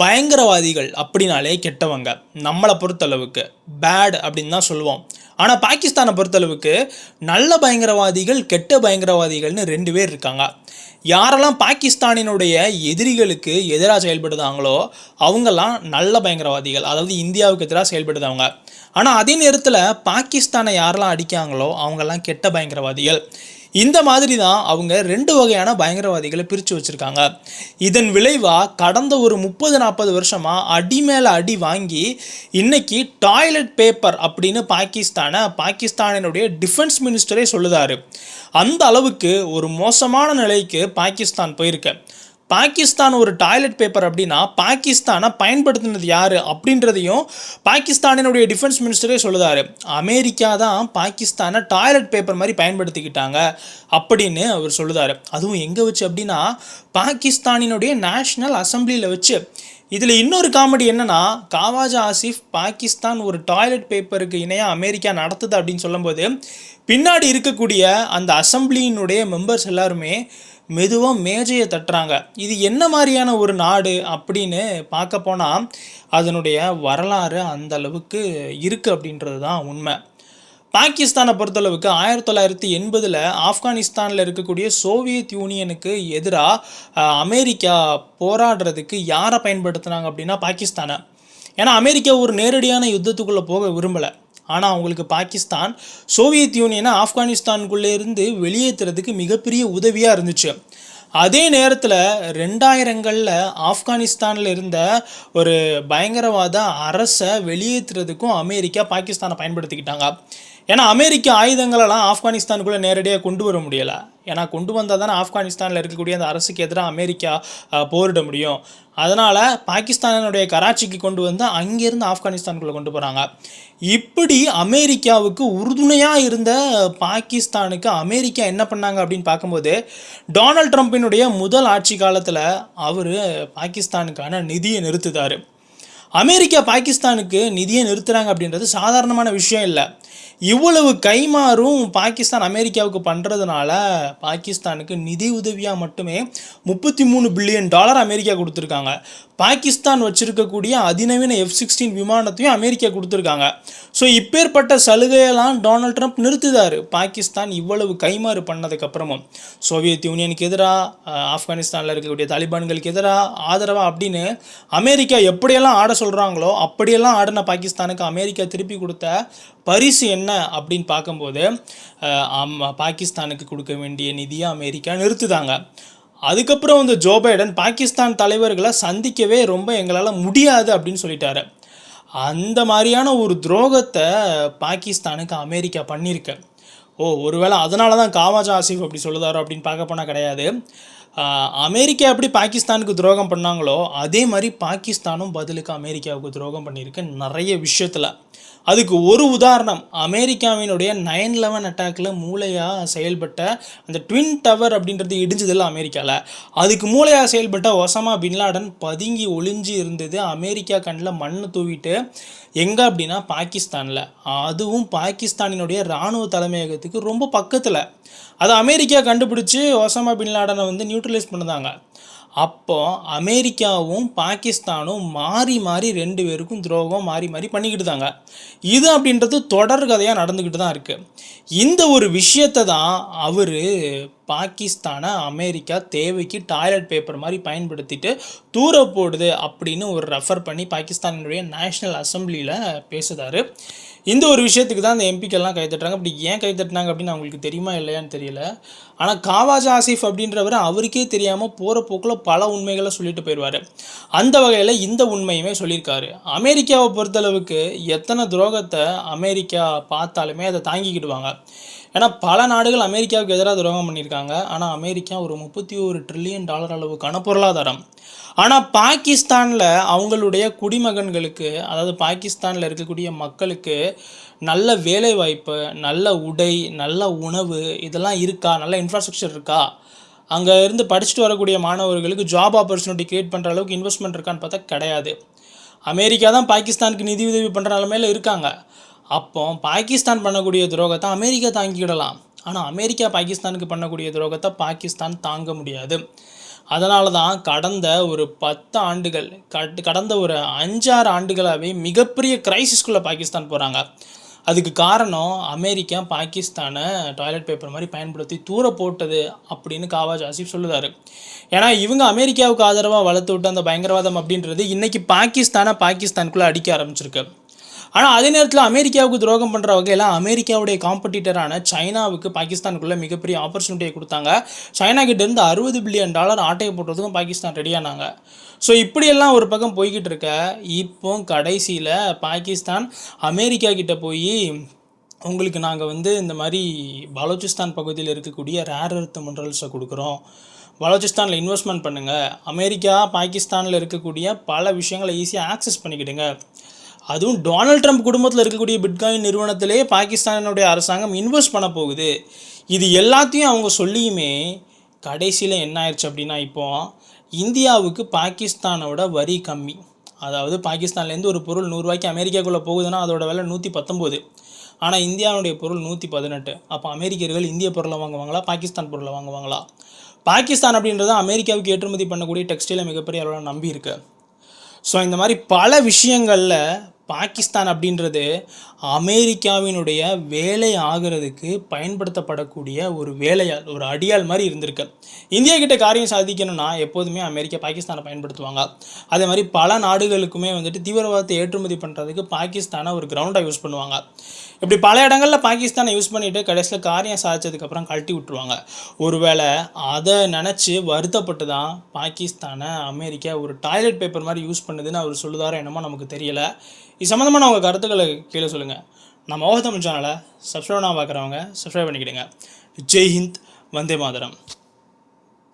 பயங்கரவாதிகள் அப்படின்னாலே கெட்டவங்க. நம்மளை பொறுத்தளவுக்கு. பேட் அப்படின்னு தான் சொல்லுவோம். ஆனால் பாகிஸ்தானை பொறுத்தளவுக்கு நல்ல பயங்கரவாதிகள் கெட்ட பயங்கரவாதிகள்னு ரெண்டு பேர் இருக்காங்க. யாரெல்லாம் பாகிஸ்தானினுடைய எதிரிகளுக்கு எதிராக செயல்படுதாங்களோ அவங்கெல்லாம் நல்ல பயங்கரவாதிகள். அதாவது இந்தியாவுக்கு எதிராக செயல்படுதவங்க ஆனால் அதே நேரத்தில் பாகிஸ்தானை யாரெல்லாம் அடிக்காங்களோ அவங்கெல்லாம் கெட்ட பயங்கரவாதிகள். இந்த மாதிரி தான் அவங்க ரெண்டு வகையான பயங்கரவாதிகளை பிரித்து வச்சுருக்காங்க. இதன் விளைவாக கடந்த ஒரு முப்பது நாற்பது வருஷமாக அடி மேலே அடி வாங்கி இன்னைக்கு டாய்லெட் பேப்பர் அப்படின்னு பாகிஸ்தானை பாகிஸ்தானினுடைய டிஃபென்ஸ் மினிஸ்டரே சொல்லுதாரு. அந்த அளவுக்கு ஒரு மோசமான நிலைக்கு பாகிஸ்தான் போயிருக்கு. பாகிஸ்தான் ஒரு டாய்லெட் பேப்பர் அப்படின்னா பாகிஸ்தானை பயன்படுத்தினது யார் அப்படின்றதையும் பாகிஸ்தானினுடைய டிஃபென்ஸ் மினிஸ்டரே சொல்லுதாரு. அமெரிக்கா தான் பாகிஸ்தானை டாய்லெட் பேப்பர் மாதிரி பயன்படுத்திக்கிட்டாங்க அப்படின்னு அவர் சொல்லுதாரு. அதுவும் எங்கே வச்சு அப்படின்னா பாகிஸ்தானினுடைய நேஷ்னல் அசம்பிளியில் வச்சு இதில் இன்னொரு காமெடி என்னென்னா காவாஜா ஆசிஃப் பாகிஸ்தான் ஒரு டாய்லெட் பேப்பருக்கு இணையாக அமெரிக்கா நடத்துது அப்படின்னு சொல்லும்போது பின்னாடி இருக்கக்கூடிய அந்த அசம்பிளியினுடைய மெம்பர்ஸ் எல்லாருமே மெதுவாக மேஜையை தட்டுறாங்க. இது என்ன மாதிரியான ஒரு நாடு அப்படின்னு பார்க்க போனால் அதனுடைய வரலாறு அந்த அளவுக்கு இருக்குது அப்படின்றது தான் உண்மை. பாகிஸ்தானை பொறுத்தளவுக்கு ஆயிரத்தி தொள்ளாயிரத்தி எண்பதில் ஆப்கானிஸ்தானில் இருக்கக்கூடிய சோவியத் யூனியனுக்கு எதிராக அமெரிக்கா போராடுறதுக்கு யாரை பயன்படுத்துனாங்க அப்படின்னா பாகிஸ்தானை. ஏன்னா அமெரிக்கா ஒரு நேரடியான யுத்தத்துக்குள்ளே போக விரும்பலை. ஆனால் அவங்களுக்கு பாகிஸ்தான் சோவியத் யூனியனை ஆப்கானிஸ்தானுக்குள்ளேருந்து வெளியேற்றுறதுக்கு மிகப்பெரிய உதவியாக இருந்துச்சு. அதே நேரத்தில் ரெண்டாயிரங்களில் ஆப்கானிஸ்தானில் இருந்த ஒரு பயங்கரவாத அரசை வெளியேற்றுறதுக்கும் அமெரிக்கா பாகிஸ்தானை பயன்படுத்திக்கிட்டாங்க. ஏன்னா அமெரிக்க ஆயுதங்களெல்லாம் ஆப்கானிஸ்தானுக்குள்ளே நேரடியாக கொண்டு வர முடியலை. ஏன்னா கொண்டு வந்தால் தானே ஆப்கானிஸ்தானில் இருக்கக்கூடிய அந்த அரசுக்கு எதிராக அமெரிக்கா போரிட முடியும். அதனால் பாகிஸ்தானுடைய கராச்சிக்கு கொண்டு வந்து அங்கேருந்து ஆப்கானிஸ்தானுக்குள்ளே கொண்டு போகிறாங்க இப்படி அமெரிக்காவுக்கு உறுதுணையாக இருந்த பாகிஸ்தானுக்கு அமெரிக்கா என்ன பண்ணாங்க அப்படின்னு பார்க்கும்போது டொனால்ட் ட்ரம்ப்பினுடைய முதல் ஆட்சி காலத்தில் அவர் பாகிஸ்தானுக்கான நிதியை நிறுத்துதார். அமெரிக்கா பாகிஸ்தானுக்கு நிதியை நிறுத்துகிறாங்க அப்படின்றது சாதாரணமான விஷயம் இல்லை. இவ்வளவு கைமாறும் பாகிஸ்தான் அமெரிக்காவுக்கு பண்ணுறதுனால பாகிஸ்தானுக்கு நிதி உதவியாக மட்டுமே முப்பத்தி மூணு பில்லியன் டாலர் அமெரிக்கா கொடுத்துருக்காங்க. பாகிஸ்தான் வச்சுருக்கக்கூடிய அதிநவீன எஃப் சிக்ஸ்டீன் விமானத்தையும் அமெரிக்கா கொடுத்துருக்காங்க. ஸோ இப்பேற்பட்ட சலுகையெல்லாம் டொனால்ட் ட்ரம்ப் நிறுத்துதார். பாகிஸ்தான் இவ்வளவு கைமாறு பண்ணதுக்கப்புறமும் சோவியத் யூனியனுக்கு எதிராக ஆப்கானிஸ்தானில் இருக்கக்கூடிய தாலிபான்களுக்கு எதிராக ஆதரவாக அப்படின்னு அமெரிக்கா எப்படியெல்லாம் ஆட சொல்கிறாங்களோ அப்படியெல்லாம் ஆடின பாகிஸ்தானுக்கு அமெரிக்கா திருப்பி கொடுத்த பரிசு என்ன? அப்படின்னு பார்க்கும்போது பாகிஸ்தானுக்கு கொடுக்க வேண்டிய நிதியை அமெரிக்கா நிறுத்துதாங்க. அதுக்கப்புறம் வந்து ஜோ பைடன் பாகிஸ்தான் தலைவர்களை சந்திக்கவே ரொம்ப எங்களால் முடியாது அப்படின்னு சொல்லிட்டாரு. அந்த மாதிரியான ஒரு துரோகத்தை பாகிஸ்தானுக்கு அமெரிக்கா பண்ணியிருக்கு. ஓ ஒருவேளை அதனால தான் காவாஜா ஆசிஃப் அப்படி சொல்லுதாரோ அப்படின்னு பார்க்க போனால் கிடையாது. அமெரிக்கா எப்படி பாகிஸ்தானுக்கு துரோகம் பண்ணாங்களோ அதே மாதிரி பாகிஸ்தானும் பதிலுக்கு அமெரிக்காவுக்கு துரோகம் பண்ணியிருக்கு நிறைய விஷயத்தில். அதுக்கு ஒரு உதாரணம் அமெரிக்காவினுடைய நைன் லெவன் அட்டாக்கில் மூளையாக செயல்பட்ட அந்த ட்வின் டவர் அப்படின்றது இடிஞ்சதில்ல அமெரிக்காவில் அதுக்கு மூளையாக செயல்பட்ட ஒசமா பின்லாடன் பதுங்கி ஒளிஞ்சு இருந்தது அமெரிக்கா கண்ணில் மண் தூவிட்டு எங்கே அப்படின்னா பாகிஸ்தானில். அதுவும் பாகிஸ்தானினுடைய இராணுவ தலைமையகத்துக்கு ரொம்ப பக்கத்தில். அது அமெரிக்கா கண்டுபிடிச்சி ஒசாமா பின்லாடனை வந்து நியூட்ரலைஸ் பண்ணுதாங்க அப்போ அமெரிக்காவும் பாகிஸ்தானும் மாறி மாறி ரெண்டு பேருக்கும் துரோகம் மாறி மாறி பண்ணிக்கிட்டு தாங்க இது அப்படின்றது தொடர் கதையாக நடந்துக்கிட்டு தான் இருக்குது இந்த ஒரு விஷயத்தை தான் அவர் பாகிஸ்தானை அமெரிக்கா தேவைக்கு டாய்லெட் பேப்பர் மாதிரி பயன்படுத்திட்டு தூர போடுது அப்படின்னு ஒரு ரெஃபர் பண்ணி பாகிஸ்தானுடைய நேஷ்னல் அசம்பிளியில் பேசுதாரு இந்த ஒரு விஷயத்துக்கு தான் அந்த எம்பிக்கெல்லாம் கை தட்டுறாங்க. அப்படி ஏன் கை தட்டினாங்க அப்படின்னு அவங்களுக்கு தெரியுமா இல்லையான்னு தெரியல. ஆனால் காவாஜா ஆசிஃப் அப்படின்றவர் அவருக்கே தெரியாமல் போகிற போக்கில் பல உண்மைகளை சொல்லிட்டு போயிடுவார். அந்த வகையில் இந்த உண்மையுமே சொல்லியிருக்காரு. அமெரிக்காவை பொறுத்தளவுக்கு எத்தனை துரோகத்தை அமெரிக்கா பார்த்தாலுமே அதை தாங்கிக்கிடுவாங்க. ஏன்னா பல நாடுகள் அமெரிக்காவுக்கு எதிராக துரோகம் பண்ணியிருக்காங்க. ஆனால் அமெரிக்கா ஒரு முப்பத்தி ஒரு ட்ரில்லியன் டாலர் அளவுக்கான பொருளாதாரம். ஆனால் பாகிஸ்தானில் அவங்களுடைய குடிமகன்களுக்கு அதாவது பாகிஸ்தானில் இருக்கக்கூடிய மக்களுக்கு நல்ல வேலை வாய்ப்பு நல்ல உடை நல்ல உணவு இதெல்லாம் இருக்கா? நல்ல இன்ஃப்ராஸ்ட்ரக்சர் இருக்கா? அங்கே இருந்து படிச்சுட்டு வரக்கூடிய மாணவர்களுக்கு ஜாப் ஆப்பர்ச்சுனிட்டி க்ரியேட் பண்ணுற அளவுக்கு இன்வெஸ்ட்மெண்ட் இருக்கான்னு பார்த்தா கிடையாது. அமெரிக்கா தான் பாகிஸ்தானுக்கு நிதி உதவி பண்ணுற நிலமையில இருக்காங்க. அப்போ பாகிஸ்தான் பண்ணக்கூடிய துரோகத்தை அமெரிக்கா தாங்கிக்கிடலாம். ஆனால் அமெரிக்கா பாகிஸ்தானுக்கு பண்ணக்கூடிய துரோகத்தை பாகிஸ்தான் தாங்க முடியாது. அதனால தான் கடந்த ஒரு பத்து ஆண்டுகள் கட் கடந்த ஒரு அஞ்சாறு ஆண்டுகளாகவே மிகப்பெரிய கிரைசிஸ்குள்ளே பாகிஸ்தான் போகிறாங்க அதுக்கு காரணம் அமெரிக்கா பாகிஸ்தானை டாய்லெட் பேப்பர் மாதிரி பயன்படுத்தி தூர போட்டது அப்படின்னு காவாஜ் ஆசிப் சொல்லுதாரு. ஏன்னா இவங்க அமெரிக்காவுக்கு ஆதரவாக வளர்த்து விட்ட அந்த பயங்கரவாதம் அப்படின்றது இன்னைக்கு பாகிஸ்தானை பாகிஸ்தானுக்குள்ளே அடிக்க ஆரம்பிச்சிருக்கு. ஆனால் அதே நேரத்தில் அமெரிக்காவுக்கு துரோகம் பண்ணுற வகையில் அமெரிக்காவுடைய காம்படிட்டரான சைனாவுக்கு பாகிஸ்தானுக்குள்ளே மிகப்பெரிய ஆப்பர்ச்சுனிட்டியை கொடுத்தாங்க. சைனா கிட்டேருந்து அறுபது பில்லியன் டாலர் ஆட்டையை போடுறதுக்கும் பாகிஸ்தான் ரெடியானாங்க ஸோ இப்படியெல்லாம் ஒரு பக்கம் போய்கிட்டு இருக்க இப்போ கடைசியில் பாகிஸ்தான் அமெரிக்கா கிட்டே போய் உங்களுக்கு நாங்கள் வந்து இந்த மாதிரி பலோச்சிஸ்தான் பகுதியில் இருக்கக்கூடிய ரேர் எர்த் மினரல்ஸை கொடுக்குறோம். பலோச்சிஸ்தானில் இன்வெஸ்ட்மெண்ட் பண்ணுங்கள் அமெரிக்கா பாகிஸ்தானில் இருக்கக்கூடிய பல விஷயங்களை ஈஸியாக ஆக்சஸ் பண்ணிக்கிடுங்க. அதுவும் டொனால்ட் ட்ரம்ப் குடும்பத்தில் இருக்கக்கூடிய பிட்காயின் நிறுவனத்திலே பாகிஸ்தானுடைய அரசாங்கம் இன்வெஸ்ட் பண்ண போகுது. இது எல்லாத்தையும் அவங்க சொல்லியுமே கடைசியில் என்ன ஆயிடுச்சு அப்படின்னா இப்போ இந்தியாவுக்கு பாகிஸ்தானோட வரி கம்மி. அதாவது பாகிஸ்தான்லேருந்து ஒரு பொருள் நூறுரூவாய்க்கு அமெரிக்காக்குள்ளே போகுதுன்னா அதோட விலை நூற்றி பத்தொம்போது ஆனால் இந்தியாவுடைய பொருள் நூற்றி பதினெட்டு. அப்போ அமெரிக்கர்கள் இந்திய பொருளை வாங்குவாங்களா பாகிஸ்தான் பொருளை வாங்குவாங்களா? பாகிஸ்தான் அப்படின்றது அமெரிக்காவுக்கு ஏற்றுமதி பண்ணக்கூடிய டெக்ஸ்டைலை மிகப்பெரிய அளவில் நம்பியிருக்கு. ஸோ இந்த மாதிரி பல விஷயங்களில் பாகிஸ்தான் அப்படின்றது அமெரிக்காவினுடைய வேலை ஆகிறதுக்கு பயன்படுத்தப்படக்கூடிய ஒரு வேலையால் ஒரு அடியால் மாதிரி இருந்திருக்கு. இந்தியா கிட்ட காரியம் சாதிக்கணும்னா எப்போதுமே அமெரிக்கா பாகிஸ்தானை பயன்படுத்துவாங்க. அதே மாதிரி பல நாடுகளுக்குமே வந்துட்டு தீவிரவாதத்தை ஏற்றுமதி பண்ணுறதுக்கு பாகிஸ்தானை ஒரு கிரவுண்டாக யூஸ் பண்ணுவாங்க. இப்படி பல இடங்களில் பாகிஸ்தானை யூஸ் பண்ணிவிட்டு கடைசியில் காரியம் சாதிச்சதுக்கப்புறம் கழட்டி விட்டுருவாங்க. ஒருவேளை அதை நினச்சி வருத்தப்பட்டு தான் பாகிஸ்தானை அமெரிக்கா ஒரு டாய்லெட் பேப்பர் மாதிரி யூஸ் பண்ணுதுன்னு அவர் சொல்லுதாரோ என்னமோ நமக்கு தெரியலை. இது சம்மந்தமான உங்கள் கருத்துக்களை கீழே சொல்லுங்கள் நம்ம ஓகே தமிழ் சேனலை சப்ஸ்கிரைப் நான் பார்க்குறவங்க சப்ஸ்கிரைப் பண்ணிக்கிடுங்க. ஜெய் ஹிந்த் வந்தே மாதரம்.